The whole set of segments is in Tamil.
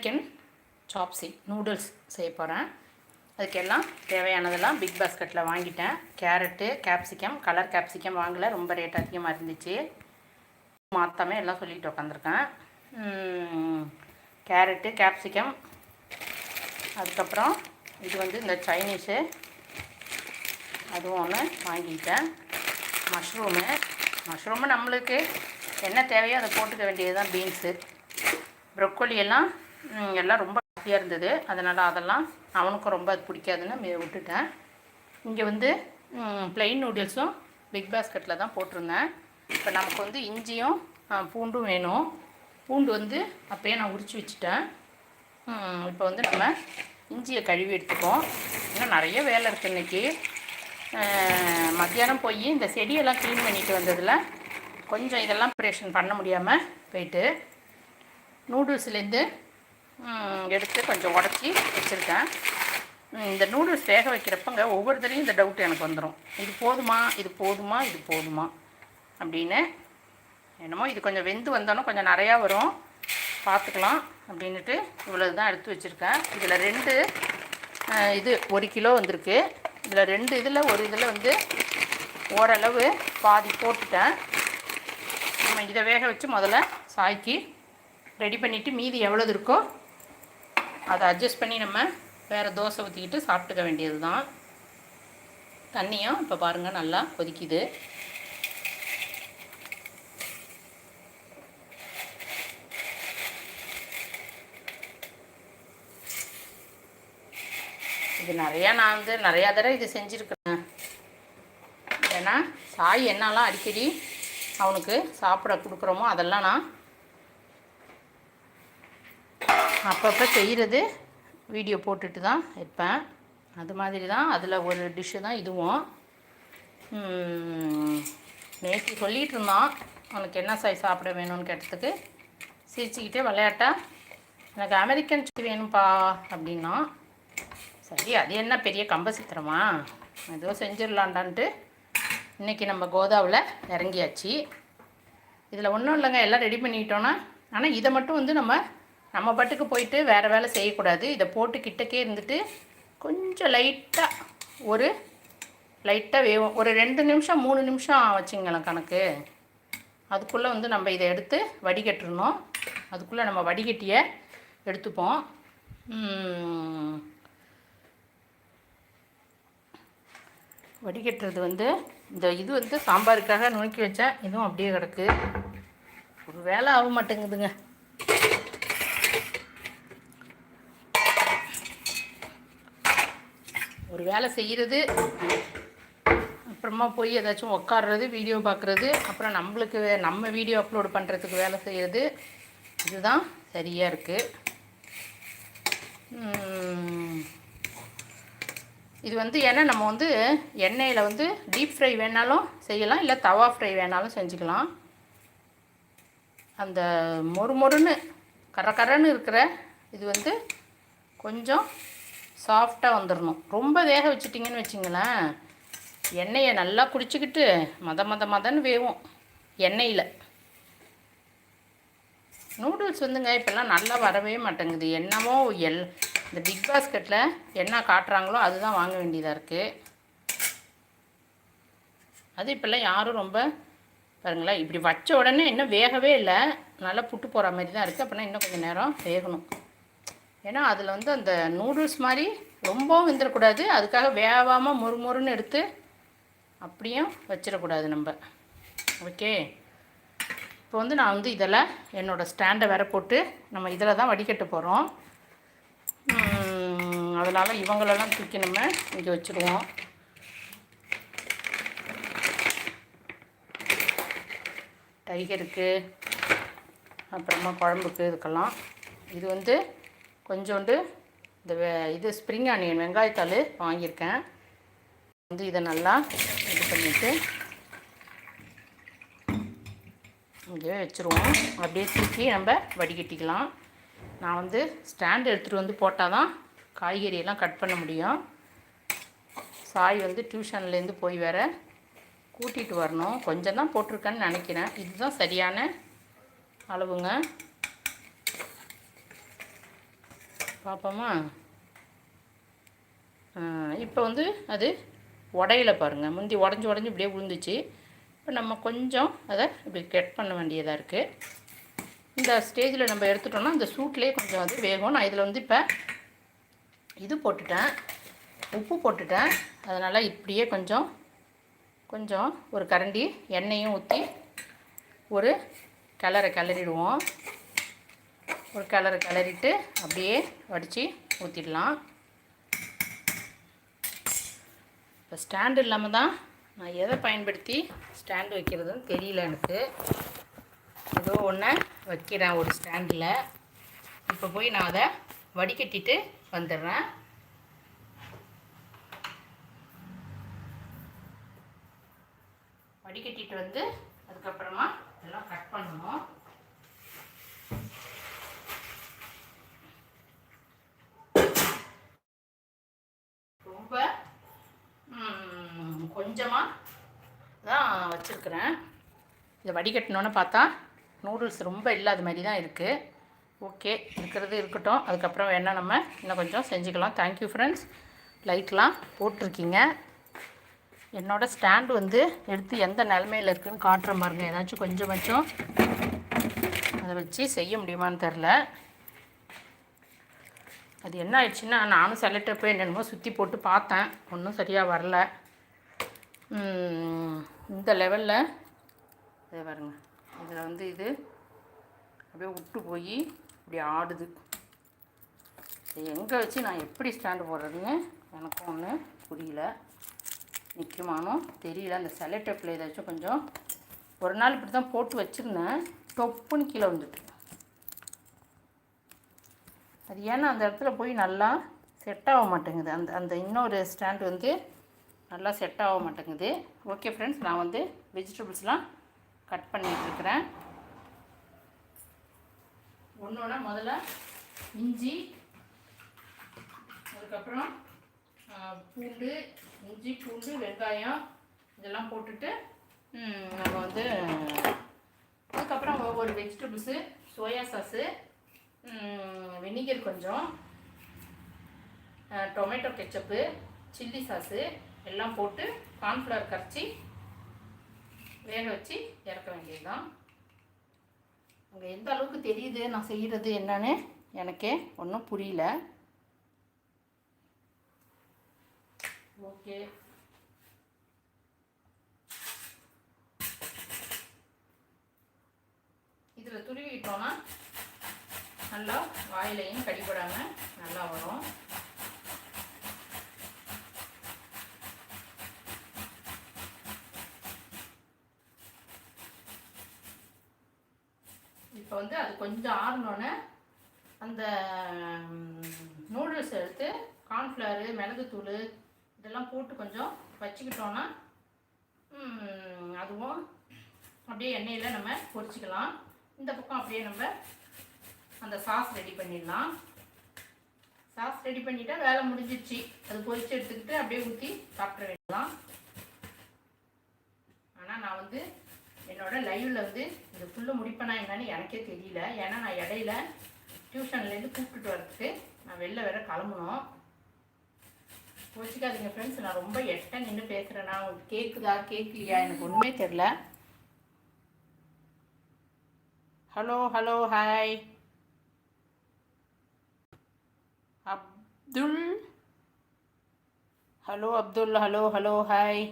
அமெரிக்கன் சாப்ஸி நூடுல்ஸ் செய்ய போகிறேன் அதுக்கெல்லாம் தேவையானதெல்லாம் பிக் பாஸ்கெட்டில் வாங்கிட்டேன். கேரட்டு கேப்சிகம் கலர் கேப்சிகம் வாங்கலை. ரொம்ப ரேட் அதிகமாக இருந்துச்சு. மாற்றாமே எல்லாம் சொல்லிட்டு உட்காந்துருக்கேன் கேரட்டு கேப்சிகம் அதுக்கப்புறம் இது வந்து இந்த சைனீஸு அதுவும் ஒன்று வாங்கிட்டேன். மஷ்ரூமு மஷ்ரூமு நம்மளுக்கு என்ன தேவையோ அதை போட்டுக்க வேண்டியது தான் பீன்ஸு ப்ரொக்கோலி எல்லாம் எல்லாம் ரொம்ப ஹாப்பியாக இருந்தது. அதனால் அதெல்லாம் அவனுக்கும் ரொம்ப அது பிடிக்காதுன்னு விட்டுட்டேன். இங்கே வந்து ப்ளெயின் நூடுல்ஸும் பிக் பாஸ்கெட்டில் தான் போட்டிருந்தேன். இப்போ நமக்கு வந்து இஞ்சியும் பூண்டும் வேணும். பூண்டு வந்து அப்போயே நான் உரித்து வச்சுட்டேன். இப்போ வந்து நம்ம இஞ்சியை கழுவி எடுத்துப்போம். இன்னும் நிறைய வேலை இருக்குது இன்றைக்கி மத்தியானம் போய் இந்த செடியெல்லாம் க்ளீன் பண்ணிட்டு வந்ததில் கொஞ்சம் இதெல்லாம் ப்ரேஷன் பண்ண முடியாமல் போயிட்டு நூடுல்ஸ்லேருந்து எடுத்து கொஞ்சம் உடச்சி வச்சுருக்கேன். இந்த நூடுல்ஸ் வேக வைக்கிறப்பங்க ஒவ்வொரு தடையும் இந்த டவுட் எனக்கு வந்துடும் இது போதுமா? இது போதுமா? இது போதுமா? அப்படின்னு என்னமோ இது கொஞ்சம் வெந்து வந்தாலும் கொஞ்சம் நிறையா வரும். பார்த்துக்கலாம் அப்படின்ட்டு இவ்வளவு தான் எடுத்து வச்சுருக்கேன். இதில் ரெண்டு இது ஒரு கிலோ வந்திருக்கு. இதில் ரெண்டு இதில் ஒரு இதில் வந்து ஓரளவு பாதி போட்டுட்டேன். நம்ம இதை வேக வச்சு முதல்ல சாய்க்கு ரெடி பண்ணிவிட்டு மீதி எவ்வளோது இருக்கோ அதை அட்ஜஸ்ட் பண்ணி நம்ம வேறு தோசை ஊற்றிக்கிட்டு சாப்பிட்டுக்க வேண்டியது தான் தண்ணியும் இப்போ பாருங்கள் நல்லா கொதிக்குது. இது நிறையா நான் வந்து நிறையா தடவை இது செஞ்சுருக்கேன். ஏன்னா சாய் என்னெல்லாம் அடிக்கடி அவனுக்கு சாப்பிட கொடுக்குறோமோ அதெல்லாம் நான் அப்பப்போ செய்கிறது வீடியோ போட்டுட்டு தான் இருப்பேன் அது மாதிரி தான் அதில் ஒரு டிஷ்ஷு தான் இதுவும். நேற்று சொல்லிகிட்டு இருந்தான் உனக்கு என்ன சாய் சாப்பிட வேணும்னு கேட்டதுக்கு. சிரிச்சுக்கிட்டே விளையாட்டா எனக்கு அமெரிக்கன் சிக்கன் வேணும்ப்பா அப்படின்னா சரி அது என்ன பெரிய கம்ப சித்திரமா? ஏதோ செஞ்சிடலான்டான்ட்டு இன்றைக்கி நம்ம கோதாவில் இறங்கியாச்சு. இதில் ஒன்றும் இல்லைங்க எல்லாம் ரெடி பண்ணிக்கிட்டோன்னா ஆனால் இதை மட்டும் வந்து நம்ம நம்ம பாட்டுக்கு போயிட்டு வேறு வேலை செய்யக்கூடாது. இதை போட்டு கிட்டக்கே இருந்துட்டு கொஞ்சம் லைட்டாக ஒரு லைட்டாக வேவும். ஒரு ரெண்டு நிமிஷம் மூணு நிமிஷம் வச்சுங்களேன் கணக்கு. அதுக்குள்ளே வந்து நம்ம இதை எடுத்து வடிகட்டுறணும் அதுக்குள்ளே நம்ம வடிகட்டியை எடுத்துப்போம். வடிகட்டுறது வந்து இந்த இது வந்து சாம்பாருக்காக நுணுக்கி வச்சேன். இதுவும் அப்படியே கிடக்கு. ஒரு வேலை ஆக மாட்டேங்குதுங்க. ஒரு வேலை செய்கிறது அப்புறமா போய் ஏதாச்சும் உட்காடுறது வீடியோ பார்க்குறது அப்புறம் நம்மளுக்கு நம்ம வீடியோ அப்லோடு பண்ணுறதுக்கு வேலை செய்கிறது இதுதான் சரியாக இருக்குது இது வந்து ஏன்னா நம்ம வந்து எண்ணெயில் வந்து டீப் ஃப்ரை வேணாலும் செய்யலாம் இல்லை தவா ஃப்ரை வேணாலும் செஞ்சுக்கலாம். அந்த மொறு மொறுன்னு கர கரன்னு இருக்கிற இது வந்து கொஞ்சம் சாஃப்டாக வந்துடணும் ரொம்ப வேக வச்சிட்டிங்கன்னு வச்சிங்களேன் எண்ணெயை நல்லா குடிச்சிக்கிட்டு மத மத மதன்னு வேவும் எண்ணெயில். நூடுல்ஸ் வந்துங்க இப்போல்லாம் நல்லா வரவே மாட்டேங்குது. என்னமோ எல் இந்த பிக் பாஸ்கெட்டில் என்ன காட்டுறாங்களோ அதுதான் வாங்க வேண்டியதாக இருக்குது அது இப்போல்லாம் யாரும் ரொம்ப பாருங்களேன் இப்படி வச்ச உடனே இன்னும் வேகவே இல்லை. நல்லா புட்டு போகிற மாதிரி தான் இருக்குது அப்படின்னா இன்னும் கொஞ்சம் நேரம் வேகணும். ஏன்னா அதில் வந்து அந்த நூடுல்ஸ் மாதிரி ரொம்பவும் வெந்துடக்கூடாது அதுக்காக வேகாமல் முறுமுறுன்னு எடுத்து அப்படியும் வச்சிடக்கூடாது நம்ம. ஓகே இப்போ வந்து நான் வந்து இதில் என்னோடய ஸ்டாண்டை வேற போட்டு நம்ம இதில் தான் வடிகட்ட போகிறோம் அதனால் இவங்களெல்லாம் தூக்கி நம்ம இங்கே வச்சுருவோம் டைகருக்கு அப்புறமா குழம்புக்கு இதுக்கெல்லாம். இது வந்து கொஞ்சோண்டு இந்த இது ஸ்ப்ரிங் ஆனியன் வெங்காயத்தாள் வாங்கியிருக்கேன். வந்து இதை நல்லா இது பண்ணிவிட்டு இங்கே வச்சுருவோம். அப்படியே தூக்கி நம்ம வடிகட்டிக்கலாம். நான் வந்து ஸ்டாண்ட் எடுத்துகிட்டு வந்து போட்டால் தான் காய்கறியெல்லாம் கட் பண்ண முடியும். சாய் வந்து டியூஷன்லேருந்து போய் வேற கூட்டிகிட்டு வரணும். கொஞ்சம் தான் போட்டிருக்கேன்னு நினைக்கிறேன். இதுதான் சரியான அளவுங்க. பார்ப்போமா? இப்போ வந்து அது உடையில பாருங்கள் முந்தி உடஞ்சி உடஞ்சி இப்படியே விழுந்துச்சு இப்போ நம்ம கொஞ்சம் அதை இப்படி கட் பண்ண வேண்டியதாக இருக்குது இந்த ஸ்டேஜில் நம்ம எடுத்துட்டோம்னா அந்த சூட்லேயே கொஞ்சம் அது வேகும். நான் இதில் வந்து இப்போ இது போட்டுட்டேன். உப்பு போட்டுட்டேன். அதனால் இப்படியே கொஞ்சம் கொஞ்சம் ஒரு கரண்டி எண்ணெயும் ஊற்றி ஒரு கிளற கிளறிடுவோம் ஒரு கலர் கிளறிட்டு அப்படியே வடித்து ஊற்றிடலாம் இப்போ ஸ்டாண்டு இல்லாமல் தான் நான் எதை பயன்படுத்தி ஸ்டாண்டு வைக்கிறதுன்னு தெரியல எனக்கு. ஏதோ ஒன்று வைக்கிறேன் ஒரு ஸ்டாண்டில். இப்போ போய் நான் அதை வடிகட்டிட்டு வந்துடுறேன். வடிகட்டிட்டு வந்து அதுக்கப்புறமா இதெல்லாம் கட் பண்ணணும் ரொம்ப கொஞ்சமாக தான் வச்சுருக்குறேன். இதை வடிகட்டினோன்னு பார்த்தா நூடுல்ஸ் ரொம்ப இல்லாத மாதிரி தான் இருக்குது ஓகே இருக்கிறது இருக்கட்டும். அதுக்கப்புறம் வேணால் நம்ம இன்னும் கொஞ்சம் செஞ்சுக்கலாம். தேங்க்யூ ஃப்ரெண்ட்ஸ் லைட்லாம் போட்டிருக்கீங்க. என்னோடய ஸ்டாண்டு வந்து எடுத்து எந்த நிலமையில் இருக்குதுன்னு காட்டுற பாருங்க ஏதாச்சும் கொஞ்சமாச்சும் அதை வச்சு செய்ய முடியுமான்னு தெரில. அது என்ன ஆயிடுச்சுன்னா நானும் செலக்டர் போய் என்னென்னமோ சுற்றி போட்டு பார்த்தேன். ஒன்றும் சரியாக வரல. இந்த லெவலில் இதை பாருங்க. இதில் வந்து இது அப்படியே விட்டு போய் இப்படி ஆடுது. எங்கே வச்சு நான் எப்படி ஸ்டாண்டு போடுறதுன்னு எனக்கும் ஒன்று புரியல. நிற்குமானோ தெரியல. அந்த செலட்டப்பில் ஏதாச்சும் கொஞ்சம் ஒரு நாள் இப்படி தான் போட்டு வச்சுருந்தேன். டொப்புன்னு கீழே வந்துட்டு அது ஏன்னா அந்த இடத்துல போய் நல்லா செட் ஆக மாட்டேங்குது. அந்த அந்த இன்னொரு ஸ்டாண்ட் வந்து நல்லா செட் ஆக மாட்டேங்குது. ஓகே ஃப்ரெண்ட்ஸ் நான் வந்து வெஜிடபிள்ஸ்லாம் கட் பண்ணிகிட்ருக்கிறேன் ஒன்றோட ஒன்று முதல்ல இஞ்சி அதுக்கப்புறம் பூண்டு இஞ்சி பூண்டு வெங்காயம் இதெல்லாம் போட்டுட்டு நம்ம வந்து அதுக்கப்புறம் ஒவ்வொரு வெஜிடபிள்ஸு சோயா சாஸு வினிகர் கொஞ்சம் டொமேட்டோ கெச்சப்பு சில்லி சாஸு எல்லாம் போட்டு கார்ன்ஃப்ளவர் கரைச்சி வேக வச்சு இறக்க வேண்டியதுதான். அங்கே எந்த அளவுக்கு தெரியுது நான் செய்கிறது என்னன்னு எனக்கே ஒன்றும் புரியல. ஓகே. இதில் துருவிட்டோன்னா நல்லா வாயிலையும் கடிபடாமல் நல்லா வரும். இப்போ வந்து அது கொஞ்சம் ஆறினோன்னே அந்த நூடுல்ஸ் எடுத்து கார்ன்ஃப்ளவரு மிளகுத்தூள் இதெல்லாம் போட்டு கொஞ்சம் வச்சுக்கிட்டோன்னா அதுவும் அப்படியே எண்ணெயில் நம்ம பொரிச்சிக்கலாம். இந்த பக்கம் அப்படியே நம்ம அந்த சாஸ் ரெடி பண்ணிடலாம். சாஸ் ரெடி பண்ணிட்டா வேலை முடிஞ்சிடுச்சு அது பொரிச்சு எடுத்துக்கிட்டு அப்படியே ஊற்றி சாப்பிட வேண்டியலாம் ஆனால் நான் வந்து என்னோட லைவில் வந்து இது ஃபுல்லு முடிப்பேனா என்னன்னு எனக்கே தெரியல. ஏன்னா நான் இடையில டியூஷன்லேருந்து கூப்பிட்டுட்டு வரதுக்கு நான் வெளில வேற கிளம்பணும் கோச்சிக்காதீங்க ஃப்ரெண்ட்ஸ் நான் ரொம்ப எட்ட நின்று பேசுகிறேன்னா உங்களுக்கு கேட்குதா கேட்கலையா எனக்கு ஒன்றுமே தெரில hello hello hi Abdul hello Abdul hello hello hi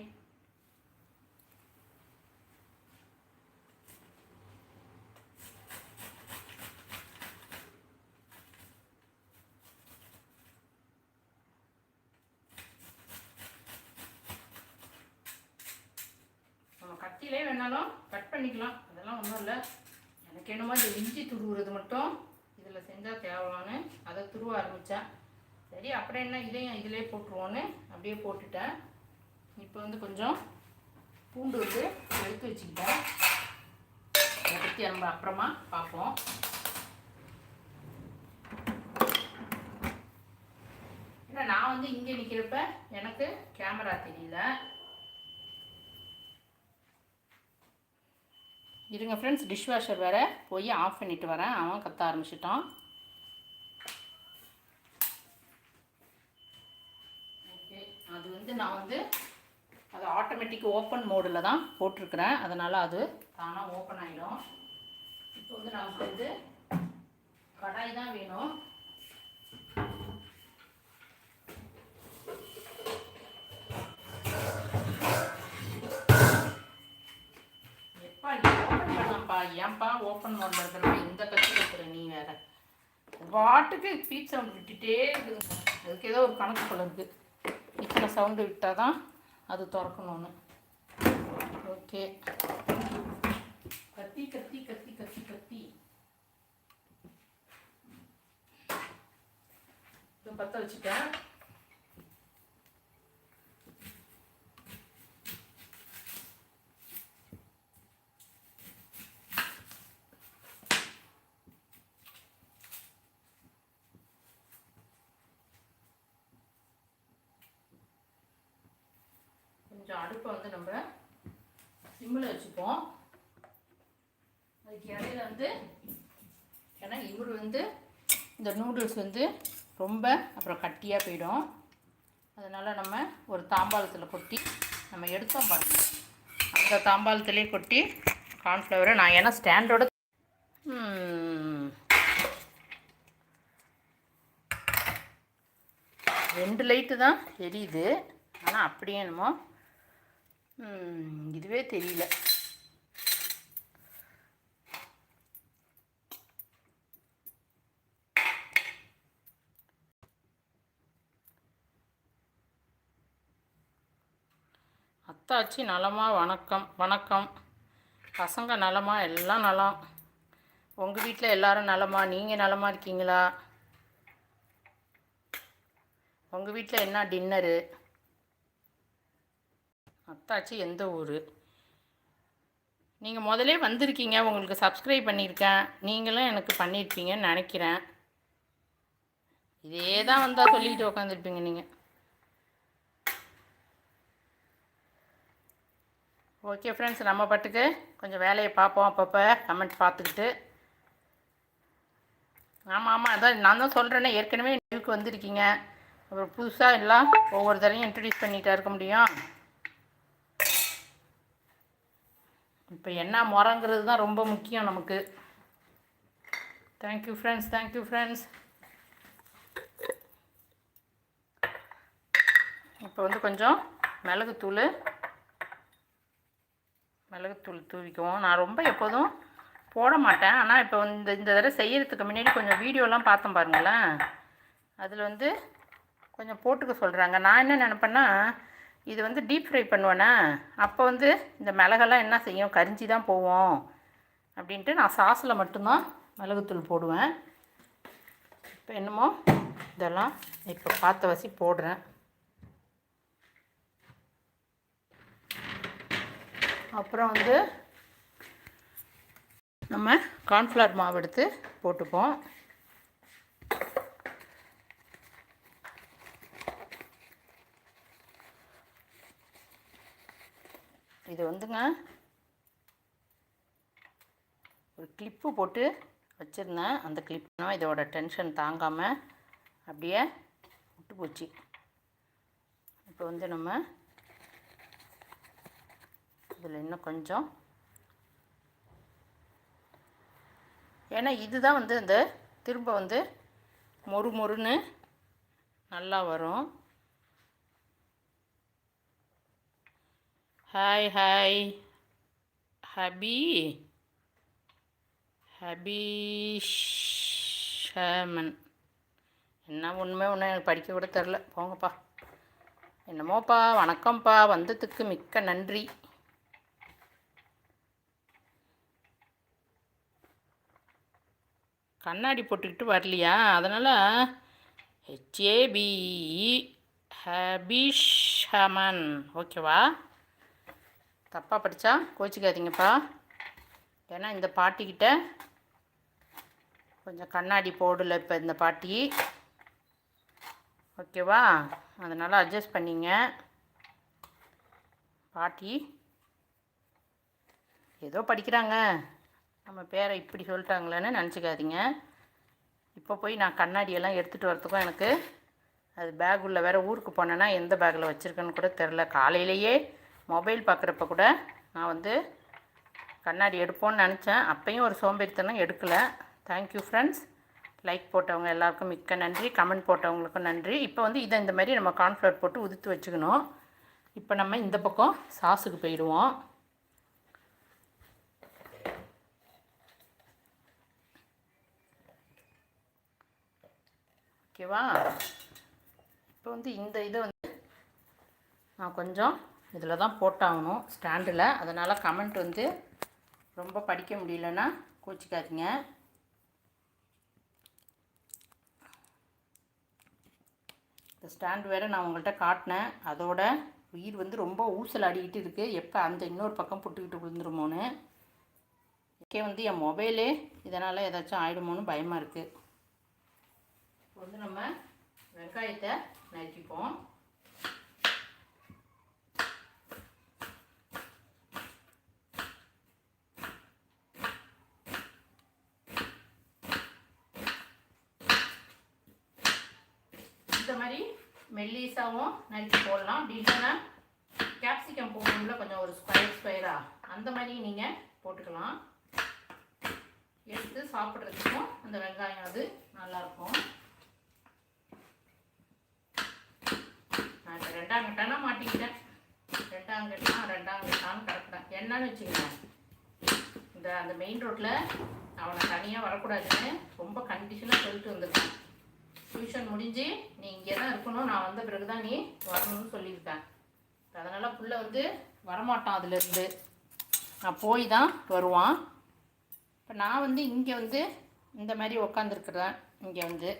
நம்ம கத்தியிலே வேணாலும் கட் பண்ணிக்கலாம் அதெல்லாம் ஒன்றும் இல்லை எனக்கு என்னமோ இந்த இஞ்சி துருவுறது மட்டும் இதில் செஞ்சால் தேவலான்னு அதை துருவ ஆரம்பித்தேன் சரி அப்புறம் என்ன இதையும் இதிலே போட்டுருவோன்னு அப்படியே போட்டுட்டேன். இப்போ வந்து கொஞ்சம் பூண்டு வந்து எடுத்து வச்சுக்கிட்டேன். அதை பற்றி நம்ம அப்புறமா பார்ப்போம். ஏன்னா நான் வந்து இங்கே நிற்கிறப்ப எனக்கு கேமரா தெரியல. இருங்க ஃப்ரெண்ட்ஸ் டிஷ்வாஷர் வேறு போய் ஆஃப் பண்ணிட்டு வரேன். அவன் கத்த ஆரம்பிச்சிட்டான். அது வந்து நான் வந்து அது ஆட்டோமேட்டிக் ஓப்பன் மோடில் தான் போட்டிருக்கிறேன். அதனால் அது தானாக ஓப்பன் ஆகிடும் இப்போ வந்து நமக்கு வந்து கடாய் தான் வேணும். எப்பா நீ ஓப்பன் பண்ணலாம்ப்பா. ஏன்பா ஓப்பன் மோடில் இருக்கிறப்ப இந்த கட்சி இருக்கிற நீ வேற. வாட்டுக்கு ஸ்பீச் சவுண்ட் விட்டுட்டே இருக்குதுங்க அதுக்கு ஏதோ ஒரு கணக்கு போல இருக்கு. இத்தனை சவுண்டு விட்டால் தான் அது திறக்கணும்னு. ஓகே. கத்தி கத்தி கத்தி கத்தி கத்தி. இப்போ பற்ற வச்சுட்டேன். கொஞ்சம் அடுப்பை வந்து நம்ம சிம்மில் வச்சுப்போம். அதுக்கு இடையில வந்து ஏன்னா இவர் வந்து இந்த நூடுல்ஸ் வந்து ரொம்ப அப்புறம் கட்டியாக போயிடும். அதனால் நம்ம ஒரு தாம்பாளத்தில் கொட்டி நம்ம எடுத்தோம் பாருங்க. அந்த தாம்பாளத்திலே கொட்டி கார்ன்ஃப்ளவரை நான் ஏன்னா ஸ்டாண்டோட ரெண்டு லைட்டு தான் எரியுது. ஆனால் அப்படியே என்னமோ இதுவே தெரியல அத்தாச்சி நலமா வணக்கம் வணக்கம். பசங்க நலமா எல்லாம் நலம். உங்கள் வீட்டில் எல்லாரும் நலமா? நீங்கள் நலமா இருக்கீங்களா? உங்கள் வீட்டில் என்ன டின்னரு? அத்தாச்சி எந்த ஊர்? நீங்கள் முதலே வந்திருக்கீங்க உங்களுக்கு சப்ஸ்கிரைப் பண்ணியிருக்கேன். நீங்களும் எனக்கு பண்ணியிருப்பீங்கன்னு நினைக்கிறேன். இதே தான் வந்தால் சொல்லிட்டு உட்காந்துருப்பீங்க நீங்கள் ஓகே ஃப்ரெண்ட்ஸ் நம்ம பாட்டுக்கு கொஞ்சம் வேலையை பார்ப்போம் அப்பப்போ கமெண்ட் பார்த்துக்கிட்டு. ஆமாம் ஆமாம் அதான் நான் தான் சொல்கிறேனே ஏற்கனவே நியூக்கு வந்திருக்கீங்க. அப்புறம் புதுசாக எல்லாம் ஒவ்வொரு தரையும் இன்ட்ரடியூஸ் பண்ணிகிட்டா இருக்க முடியும். இப்போ என்ன முறங்கிறது தான் ரொம்ப முக்கியம் நமக்கு. தேங்க்யூ ஃப்ரெண்ட்ஸ் தேங்க்யூ ஃப்ரெண்ட்ஸ் இப்போ வந்து கொஞ்சம் மிளகுத்தூள் மிளகுத்தூள் தூவிக்குவோம். நான் ரொம்ப எப்போதும் போட மாட்டேன். ஆனால் இப்போ இந்த இந்த தடவை செய்கிறதுக்கு முன்னாடி கொஞ்சம் வீடியோலாம் பார்த்தேன் பாருங்களேன். அதில் வந்து கொஞ்சம் போட்டுக்க சொல்கிறாங்க நான் என்ன நினப்பேன்னா இது வந்து டீப் ஃப்ரை பண்ணுவேனே. அப்போ வந்து இந்த மிளகெல்லாம் என்ன செய்யும்? கரிஞ்சி தான் போவோம். அப்படின்ட்டு நான் சாஸில் மட்டும்தான் மிளகுத்தூள் போடுவேன். இப்போ என்னமோ இதெல்லாம் இப்போ பார்த்த வசி போடுறேன். அப்புறம் வந்து நம்ம கார்ன்ஃப்ளவர் மாவு எடுத்து போட்டுப்போம். இது வந்துங்க ஒரு கிளிப்பு போட்டு வச்சுருந்தேன். அந்த கிளிப்னா இதோட டென்ஷன் தாங்காமல் அப்படியே விட்டு போச்சு. இப்போ வந்து நம்ம இதில் இன்னும் கொஞ்சம். ஏன்னா இதுதான் வந்து இந்த திரும்ப வந்து மொறு மொறுன்னு நல்லா வரும். ஹாய் ஹாய் ஹபி ஹபீஷமன் என்ன உண்மை ஒன்றும் எனக்கு படிக்க கூட தெரில. போங்கப்பா. என்னமோப்பா வணக்கம்ப்பா. வந்ததுக்கு மிக்க நன்றி. கண்ணாடி போட்டுக்கிட்டு வரலையா? அதனால் ஹெச்ஏபி ஹபிஷமன் ஓகேவா தப்பாக படித்தா கோச்சிக்காதீங்கப்பா. ஏன்னா இந்த பாட்டிக்கிட்ட கொஞ்சம் கண்ணாடி போடல இப்போ இந்த பாட்டி. ஓகேவா? அதனால் அட்ஜஸ்ட் பண்ணிங்க. பாட்டி. ஏதோ படிக்கிறாங்க. நம்ம பேரை இப்படி சொல்லிட்டாங்களேன்னு நினச்சிக்காதீங்க. இப்போ போய் நான் கண்ணாடியெல்லாம் எடுத்துகிட்டு வரத்துக்கும் எனக்கு அது பேக் உள்ள வேறு ஊருக்கு போனேன்னா எந்த பேக்கில் வச்சுருக்கேன்னு கூட தெரில காலையிலேயே மொபைல் பார்க்குறப்ப கூட நான் வந்து கண்ணாடி எடுப்போன்னு நினச்சேன். அப்பையும் ஒரு சோம்பேறித்தனம் எடுக்கலை. தேங்க்யூ ஃப்ரெண்ட்ஸ் லைக் போட்டவங்க எல்லாருக்கும் மிக்க நன்றி. கமெண்ட் போட்டவங்களுக்கும் நன்றி. இப்போ வந்து இதை இந்த மாதிரி நம்ம கார்ன்ஃப்ளவர் போட்டு உதுத்து வச்சுக்கணும். இப்போ நம்ம இந்த பக்கம் சாஸுக்கு போயிடுவோம். ஓகேவா இப்போ வந்து இந்த இதை வந்து நான் கொஞ்சம் இதில் தான் போட்டாகணும் ஸ்டாண்டில். அதனால் கமெண்ட் வந்து ரொம்ப படிக்க முடியலன்னா கோச்சிக்காதீங்க. இந்த ஸ்டாண்ட் வேறு நான் உங்கள்கிட்ட காட்டினேன். அதோட உயிர் வந்து ரொம்ப ஊசல் ஆடிக்கிட்டு இருக்குது எப்போ அந்த இன்னொரு பக்கம் புட்டுக்கிட்டு விழுந்துருமோன்னு. ஓகே வந்து என் மொபைலே இதனால் ஏதாச்சும் ஆகிடுமோன்னு பயமாக இருக்குது இப்போ வந்து நம்ம வெங்காயத்தை நறுக்கிப்போம் இந்த மாதிரி மெல்லிஸாவும் நறுக்கி போடலாம். அப்படி இல்லைன்னா கேப்சிகம் போடணும்ல கொஞ்சம் ஒரு ஸ்கொயர் ஸ்கொயராக அந்த மாதிரி நீங்கள் போட்டுக்கலாம். எடுத்து சாப்பிட்றதுக்கும் அந்த வெங்காயம் அது நல்லாயிருக்கும் நான் இப்போ ரெண்டாம் கட்டானா மாட்டிக்கிட்டேன். ரெண்டாம் கட்டினா ரெண்டாம் கட்டான்னு கரெக்டாக என்னன்னு வச்சுக்கோங்க. இந்த அந்த மெயின் ரோட்டில் அவனை தனியாக வரக்கூடாதுன்னு ரொம்ப கண்டிஷனாக சொல்லிட்டு வந்திருக்கேன் டியூஷன் முடிஞ்சு நீ இங்கே தான் இருக்கணும். நான் வந்த பிறகு தான் நீ வரணும்னு சொல்லியிருக்கேன் அதனால் புள்ள வந்து வரமாட்டான் அதுலேருந்து. நான் போய் தான் வருவான். இப்போ நான் வந்து இங்கே வந்து இந்த மாதிரி உக்காந்துருக்குறேன். இங்கே வந்து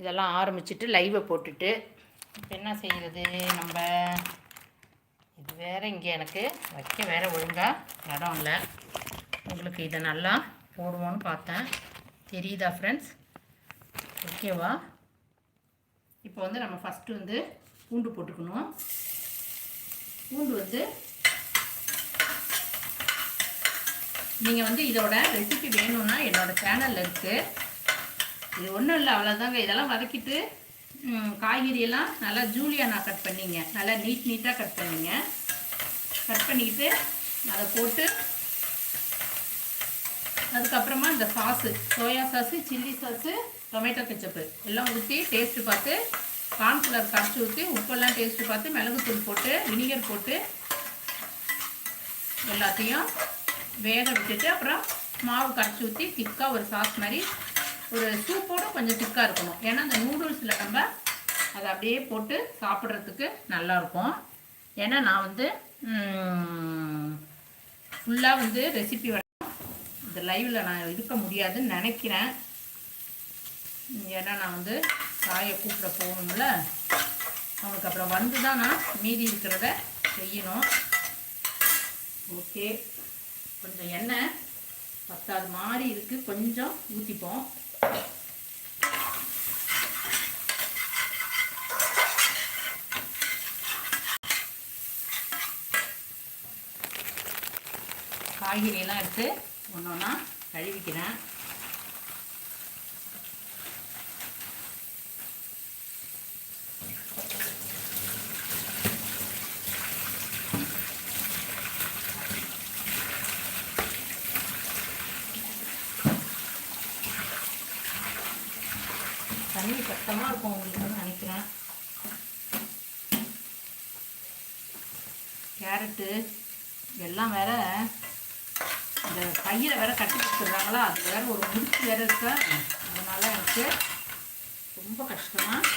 இதெல்லாம் ஆரம்பிச்சிட்டு லைவை போட்டுட்டு இப்போ என்ன செய்கிறது நம்ம? இது வேறு இங்கே எனக்கு வைக்க வேறு ஒழுங்காக இடம் இல்லை. உங்களுக்கு இதை நல்லா போடுவோன்னு பார்த்தேன். தெரியுதா ஃப்ரெண்ட்ஸ் ஓகேவா இப்போ வந்து நம்ம ஃபஸ்ட்டு வந்து பூண்டு போட்டுக்கணும். பூண்டு வந்து நீங்கள் வந்து இதோட ரெசிபி வேணும்னா என்னோடய சேனலில் இருக்குது இது ஒன்றும் இல்லை அவ்வளோதாங்க இதெல்லாம் வதக்கிட்டு காய்கறியெல்லாம் நல்லா ஜூலியானா கட் பண்ணிங்க. நல்லா நீட் நீட்டாக கட் பண்ணிங்க. கட் பண்ணிக்கிட்டு அதை போட்டு அதுக்கப்புறமா இந்த sauce soya sauce chilli sauce tomato ketchup. எல்லாம் ஊற்றி டேஸ்ட்டு பார்த்து கார்ன்ஃப்ளவர் கரைச்சி ஊற்றி உப்பெல்லாம் டேஸ்ட்டு பார்த்து மிளகுத்தூள் போட்டு வினிகர் போட்டு எல்லாத்தையும் வேக விட்டுட்டு அப்புறம் மாவு கரைச்சி ஊற்றி திக்காக ஒரு சாஸ் மாதிரி ஒரு சூப்போட கொஞ்சம் திக்காக இருக்கணும். ஏன்னா அந்த நூடுல்ஸில் நம்ம அதை அப்படியே போட்டு சாப்பிட்றதுக்கு நல்லாயிருக்கும். ஏன்னா நான் வந்து ஃபுல்லாக வந்து ரெசிபி இந்த லைவில் நான் இருக்க முடியாதுன்னு நினைக்கிறேன். ஏன்னா நான் வந்து காயை கூப்பிட போகணும்ல. அவனுக்கு அப்புறம் வந்து தான் நான் மீதி இருக்கிறத செய்யணும். ஓகே. கொஞ்சம் எண்ணெய் பத்தாது மாதிரி இருக்குது கொஞ்சம் ஊற்றிப்போம் காய்கறியெல்லாம் எடுத்து ஒன்று ஒன்றா கழுவிக்கிறேன். கஷ்டமாக சத்தமாக இருக்கும் உங்களுக்கு நினைக்கிறேன். கேரட்டு எல்லாம் வேற இந்த கையில் வேற கட்டி கொடுத்துட்றாங்களா? அது வேற ஒரு முடிச்சு வேற இருக்கா. அதனால எனக்கு ரொம்ப கஷ்டமாக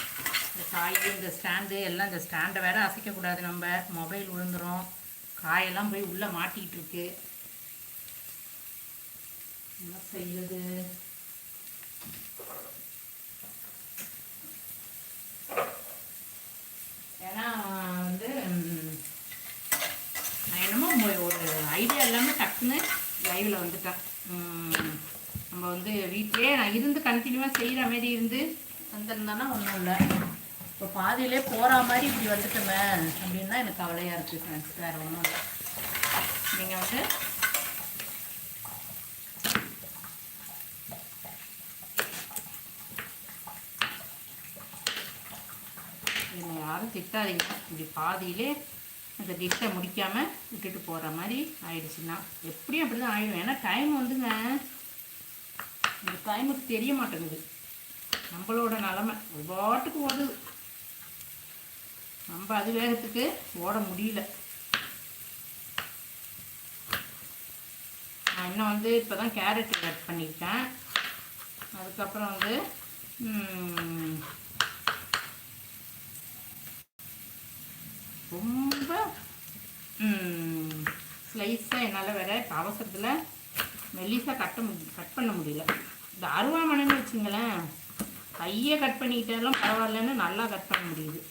இந்த காய் இந்த ஸ்டாண்டு எல்லாம் இந்த ஸ்டாண்டை வேற அசைக்கக்கூடாது நம்ம. மொபைல் விழுந்துரும். காயெல்லாம் போய் உள்ளே மாட்டிக்கிட்டு இருக்கு என்ன செய்யுது ஏன்னா வந்து நான் என்னமோ ஒரு ஐடியா இல்லாமல் டக்குன்னு லைவில் வந்துட்டேன். நம்ம வந்து வீட்டிலே நான் இருந்து கண்டினியூவாக செய்கிற மாதிரி இருந்து வந்திருந்தானா ஒன்றும் இல்லை. இப்போ பாதியிலே போகிற மாதிரி இப்படி வந்துட்டோமே அப்படின்னா எனக்கு கவலையாக இருக்குது ஃப்ரெண்ட்ஸ் வேறு ஒன்றும் இல்லை. நீங்கள் வந்து யாரும் திட்டாதீங்க. இப்படி பாதியிலே அந்த டிஷ்ஷை முடிக்காமல் விட்டுட்டு போகிற மாதிரி ஆயிடுச்சுன்னா எப்படியும் அப்படி தான் ஆயிடும் ஏன்னா டைம் வந்துங்க. இந்த டைமுக்கு தெரிய மாட்டேங்குது. நம்மளோட நிலமை. அது பாட்டுக்கு ஓடுது. நம்ம அது வேகத்துக்கு ஓட முடியல. நான் இன்னும் வந்து இப்போ தான் கேரட் கட் பண்ணியிருக்கேன் அதுக்கப்புறம் வந்து ரொம்ப ஸ்லைஸாக என்னால் வேற இப்போ அவசரத்தில் மெல்லிஸாக கட்ட முடி கட் பண்ண முடியல. இந்த அருவாமனைன்னு வச்சுங்களேன் கையை கட் பண்ணிக்கிட்டாலும் பரவாயில்லன்னு நல்லா கட் பண்ண முடியுது.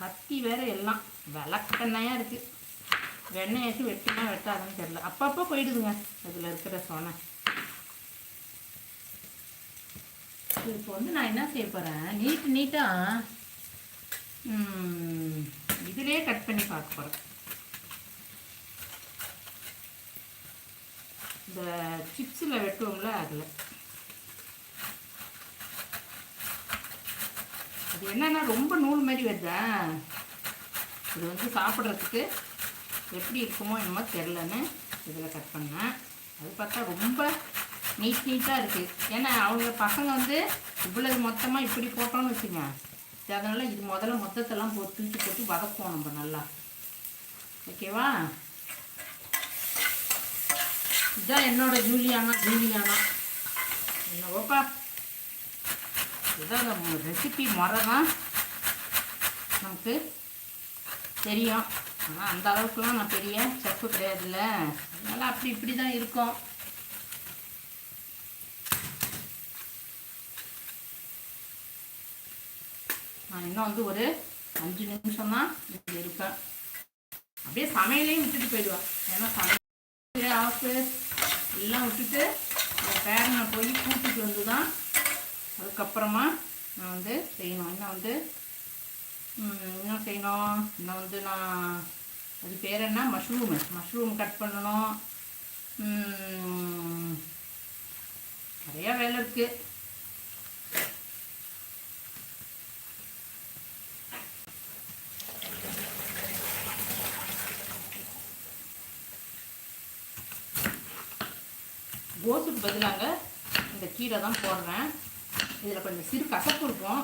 கத்தி வேற எல்லாம் விளக்கெண்ணையாக இருக்குது வெண்ணையாச்சும் வெட்டுனா வெட்டாதுன்னு தெரில அப்பப்போ போயிடுதுங்க அதில் இருக்கிற சோனை. இப்போ வந்து நான் என்ன செய்ய போகிறேன் நீட்டு நீட்டாக இதிலே கட் பண்ணி பார்க்க போகிறோம் இந்த சிப்ஸில் வெட்டுவோம்ல அதில். அது என்னென்னா ரொம்ப நூல் மாதிரி வருதா? இது வந்து சாப்பிட்றதுக்கு எப்படி இருக்குமோ என்னமோ தெரிலன்னு இதில் கட் பண்ணேன். அது பார்த்தா ரொம்ப நீட் நீட்டாக இருக்குது ஏன்னா அவங்க பசங்க வந்து இவ்வளவு மொத்தமாக இப்படி போட்டோம்னு வச்சுங்க அதனால் இது முதல்ல மொத்தத்தெல்லாம் போட்டு தூக்கி போட்டு வதக்குவோம் நம்ம நல்லா. ஓகேவா? இதான் என்னோட ஜூலியானா ஜூலியானா. என்னவோப்பா? இதுதான் அந்த ரெசிபி முறை தான் நமக்கு தெரியும். ஆனால் அந்த அளவுக்குலாம் நான் பெரிய செப்பு கிடையாதுல்ல. அதனால் அப்படி இப்படி தான் இருக்கும். நான் இன்னும் வந்து ஒரு அஞ்சு நிமிஷம் தான் இங்கே இருப்பேன். அப்படியே சமையலையும் விட்டுட்டு போயிடுவேன். ஏன்னா சமையல் ஆஃபு எல்லாம் விட்டுட்டு என் பேரனை போய் கூட்டிட்டு வந்து தான் அதுக்கப்புறமா நான் வந்து செய்யணும். இன்னும் வந்து என்ன செய்யணும்? இன்னும் வந்து நான் அது பேர் என்ன? மஷ்ரூமு. மஷ்ரூம் கட் பண்ணணும். நிறையா வேலை இருக்குது கோசுக்கு பதிலாக இந்த கீரை தான் போடுறேன். இதில் கொஞ்சம் சிறு கசப்பு இருக்கும்.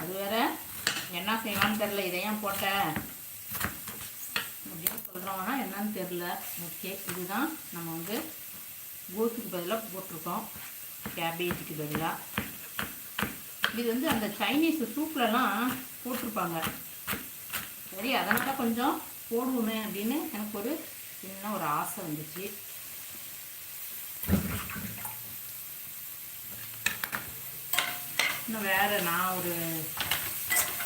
அது வேற என்ன செய்யலாம்னு தெரில இதை ஏன் போட்ட? அப்படின்னு சொல்கிறோம்னா என்னன்னு தெரில ஓகே இதுதான் நம்ம வந்து கோசுக்கு பதிலாக போட்டிருக்கோம். கேபேஜுக்கு பதிலாக இது வந்து அந்த சைனீஸ் சூப்லலாம் போட்டிருப்பாங்க. சரி அதனால் கொஞ்சம் போடுவோமே அப்படின்னு எனக்கு ஒரு சின்ன ஒரு ஆசை வந்துச்சு. இன்னும் வேறு நான் ஒரு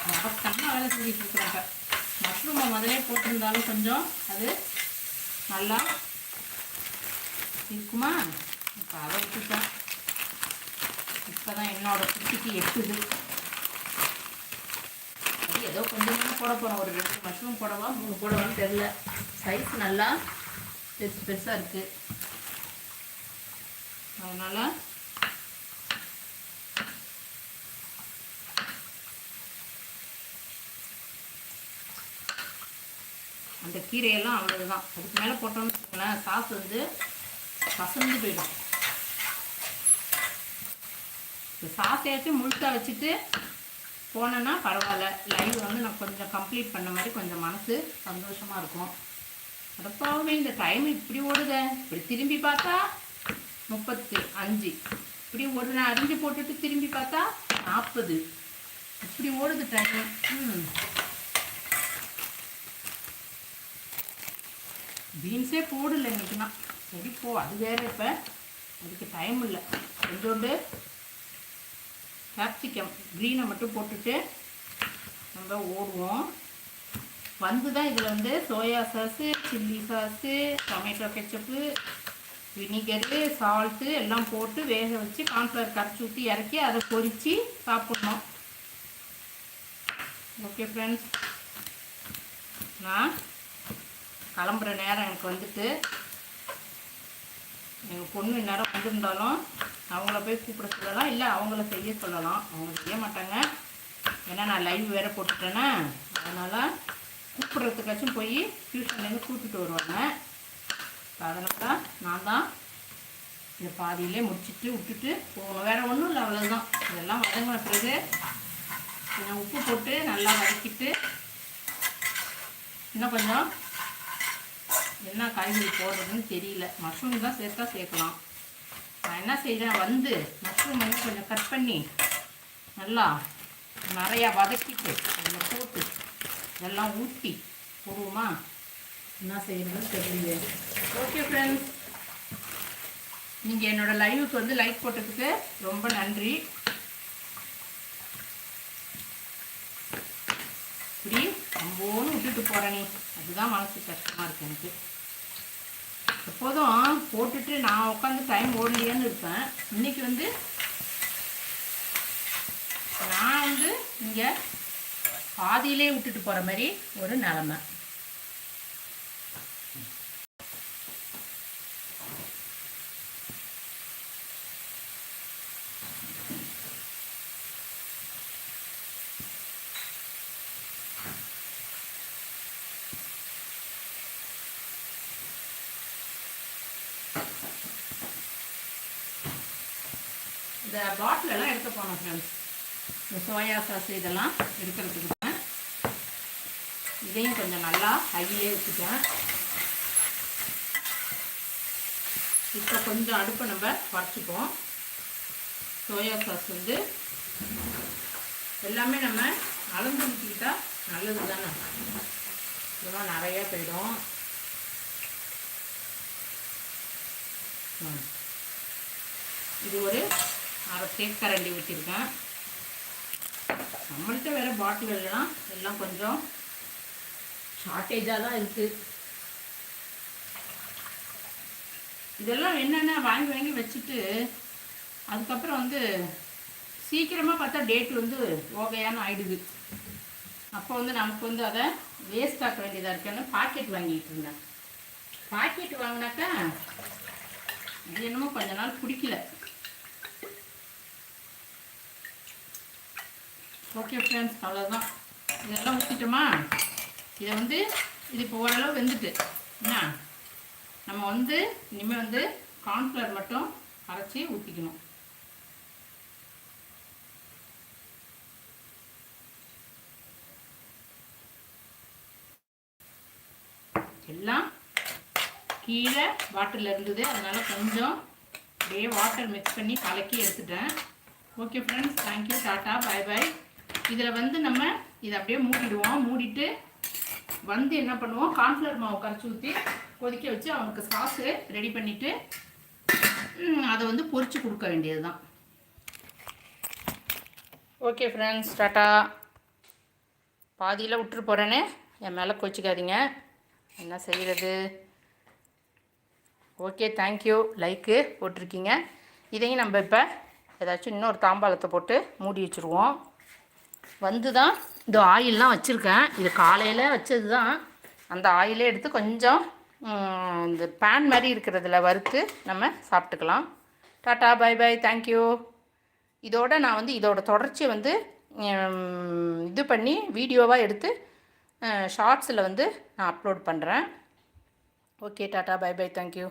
மகத்தமாக வேலை செஞ்சுட்டு இருக்கிறேன். மஷ்ரூமை முதலே போட்டிருந்தாலும் கொஞ்சம் அது நல்லா இருக்குமா? இப்போ அதை விட்டுட்டேன். இப்போ தான் என்னோட குட்டிக்கு எட்டுது. அது ஏதோ கொஞ்சமாக போட போகிறோம் ஒரு ரெண்டு மஷ்ரூம் போடவா மூணு போடவான்னு தெரில சைஸ் நல்லா பெருசு பெருசாக இருக்குது அதனால் இந்த கீரையெல்லாம் அவ்வளவுதான். அதுக்கு மேலே போட்டோம்னு வச்சுக்கோங்களேன் சாஸ் வந்து பசந்து போயிடும். இந்த சாஸையாச்சும் முழுக்க வச்சுட்டு போனேன்னா பரவாயில்ல. லைவ் வந்து நான் கொஞ்சம் கம்ப்ளீட் பண்ண மாதிரி கொஞ்சம் மனசு சந்தோஷமாக இருக்கும். அடப்பாவே இந்த டைம் இப்படி ஓடுத. இப்படி திரும்பி பார்த்தா முப்பத்து அஞ்சு. இப்படி ஒரு நான் அறிஞ்சு போட்டுட்டு திரும்பி பார்த்தா நாற்பது இப்படி ஓடுது டைம் ம். பீன்ஸே போடல இன்னைக்குனா சரி போ அது வேறு இப்போ. அதுக்கு டைம் இல்லை. கொஞ்சோண்டு கேப்சிகம் க்ரீனை மட்டும் போட்டுட்டு நம்ம ஓடுவோம். வந்து தான் இதில் வந்து soya sauce chilli sauce tomato ketchup vinegar salt எல்லாம் போட்டு வேக வச்சு கான்ஃப்ளவர் கரைச்சி ஊற்றி இறக்கி அதை பொரித்து சாப்பிட்ணும். ஓகே ஃப்ரெண்ட்ஸ் நான் கிளம்புற நேரம் எனக்கு வந்துட்டு எங்கள் பொண்ணு நேரம் வந்திருந்தாலும் அவங்கள போய் கூப்பிட சொல்லலாம் இல்லை அவங்கள செய்ய சொல்லலாம். அவங்க செய்ய மாட்டாங்க. ஏன்னா நான் லைவ் வேறு போட்டுட்டேன்னா அதனால் கூப்பிட்றதுக்காச்சும் போய் டியூஷன்லேருந்து கூப்பிட்டுட்டு வருவாங்க. அதனால தான் நான் தான் இதை பாதியிலே முடிச்சுட்டு விட்டுட்டு போகணும். வேறு ஒன்றும் இல்லை அவ்வளோதான் இதெல்லாம் வதங்கின பிறகு நான் உப்பு போட்டு நல்லா வதக்கிட்டு இன்னும் கொஞ்சம் என்ன காய்கறி போடுறதுன்னு தெரியல. மஷ்ரூம் தான் சேர்த்தா சேர்க்கலாம். நான் என்ன செய்கிறேன் வந்து மஷ்ரூம் வந்து கொஞ்சம் கட் பண்ணி நல்லா நிறையா வதக்கிட்டு அதில் போட்டு இதெல்லாம் ஊற்றி போடுவோமா? என்ன செய்யறதுன்னு தெரியல ஓகே ஃப்ரெண்ட்ஸ் நீங்கள் என்னோடய லைவுக்கு வந்து லைக் போட்டதுக்கு ரொம்ப நன்றி. இப்படி ரொம்பவும் விட்டுட்டு போகிறேனே அதுதான் மனசு கஷ்டமாக இருக்கு எனக்கு. எப்போதும் போட்டுட்டு நான் உட்காந்து டைம் ஓடலையேன்னு இருப்பேன். இன்னைக்கு வந்து நான் வந்து இங்கே பாதியிலே விட்டுட்டு போகிற மாதிரி ஒரு நிலமை. இந்த பாட்டில் எல்லாம் எடுத்து போனோம் ஃப்ரெண்ட்ஸ் இந்த சோயா சாஸ் இதெல்லாம் எடுக்கிறதுக்கு தான். இதையும் கொஞ்சம் நல்லா ஹையிலே வச்சுட்டேன் இப்போ கொஞ்சம் அடுப்பை நம்ம குறைச்சிப்போம் சோயா சாஸ் வந்து எல்லாமே நம்ம அளந்து ஊற்றிக்கிட்டா நல்லது தானே இதெல்லாம் நிறையா போயிடும். ம். இது ஒரு அரை தேக்கரண்டி ஊற்றிருக்கேன் நம்மள்ட்ட வேறு பாட்டில் எல்லாம் எல்லாம் கொஞ்சம் ஷார்ட்டேஜாக தான் இருக்குது இதெல்லாம் என்னென்ன வாங்கி வாங்கி வச்சுட்டு அதுக்கப்புறம் வந்து சீக்கிரமாக பார்த்தா டேட் வந்து ஓகையான ஆயிடுது. அப்போ வந்து நமக்கு வந்து அதை வேஸ்ட் ஆக்க வேண்டியதாக இருக்குன்னு பாக்கெட் வாங்கிட்டு இருந்தேன். பாக்கெட் வாங்கினாக்கா இது என்னமோ கொஞ்ச நாள் பிடிக்கல ஓகே ஃப்ரெண்ட்ஸ் அவ்வளோதான் இதெல்லாம் ஊற்றிட்டோமா இதை வந்து இது இப்போ ஓரளவு வெந்துட்டு என்ன? நம்ம வந்து இனிமேல் வந்து கார்ன்ஃப்ளவர் மட்டும் அரைச்சி ஊற்றிக்கணும் எல்லாம் கீழே வாட்டரில் இருந்தது. அதனால் கொஞ்சம் அப்படியே வாட்டர் மிக்ஸ் பண்ணி கலக்கி எடுத்துட்டேன். Okay friends thank you tata bye bye இதில் வந்து நம்ம இதை அப்படியே மூடிடுவோம். மூடிட்டு வந்து என்ன பண்ணுவோம்? கார்ன்ஃப்ளவர் மாவு கரைச்சி ஊற்றி கொதிக்க வச்சு அவனுக்கு சாஸு ரெடி பண்ணிவிட்டு அதை வந்து பொறிச்சு கொடுக்க வேண்டியது தான் ஓகே ஃப்ரெண்ட்ஸ் டாட்டா பாதியில் விட்டுட்டு போகிறேன்னு என் மேலே கோச்சிக்காதீங்க. என்ன செய்கிறது ஓகே தேங்க்யூ லைக்கு போட்டிருக்கீங்க. இதையும் நம்ம இப்போ ஏதாச்சும் இன்னொரு தாம்பாளத்தை போட்டு மூடி வச்சுருவோம். வந்து தான் இந்த ஆயிலெலாம் வச்சுருக்கேன். இது காலையில் வச்சது தான் அந்த ஆயிலே எடுத்து கொஞ்சம் இந்த பேன் மாதிரி இருக்கிறதுல வறுத்து நம்ம சாப்பிட்டுக்கலாம். டாட்டா பை பாய் தேங்க்யூ இதோட நான் வந்து இதோட தொடர்ச்சியை வந்து இது பண்ணி வீடியோவாக எடுத்து ஷார்ட்ஸில் வந்து நான் அப்லோட் பண்ணுறேன் okay tata bye bye thank you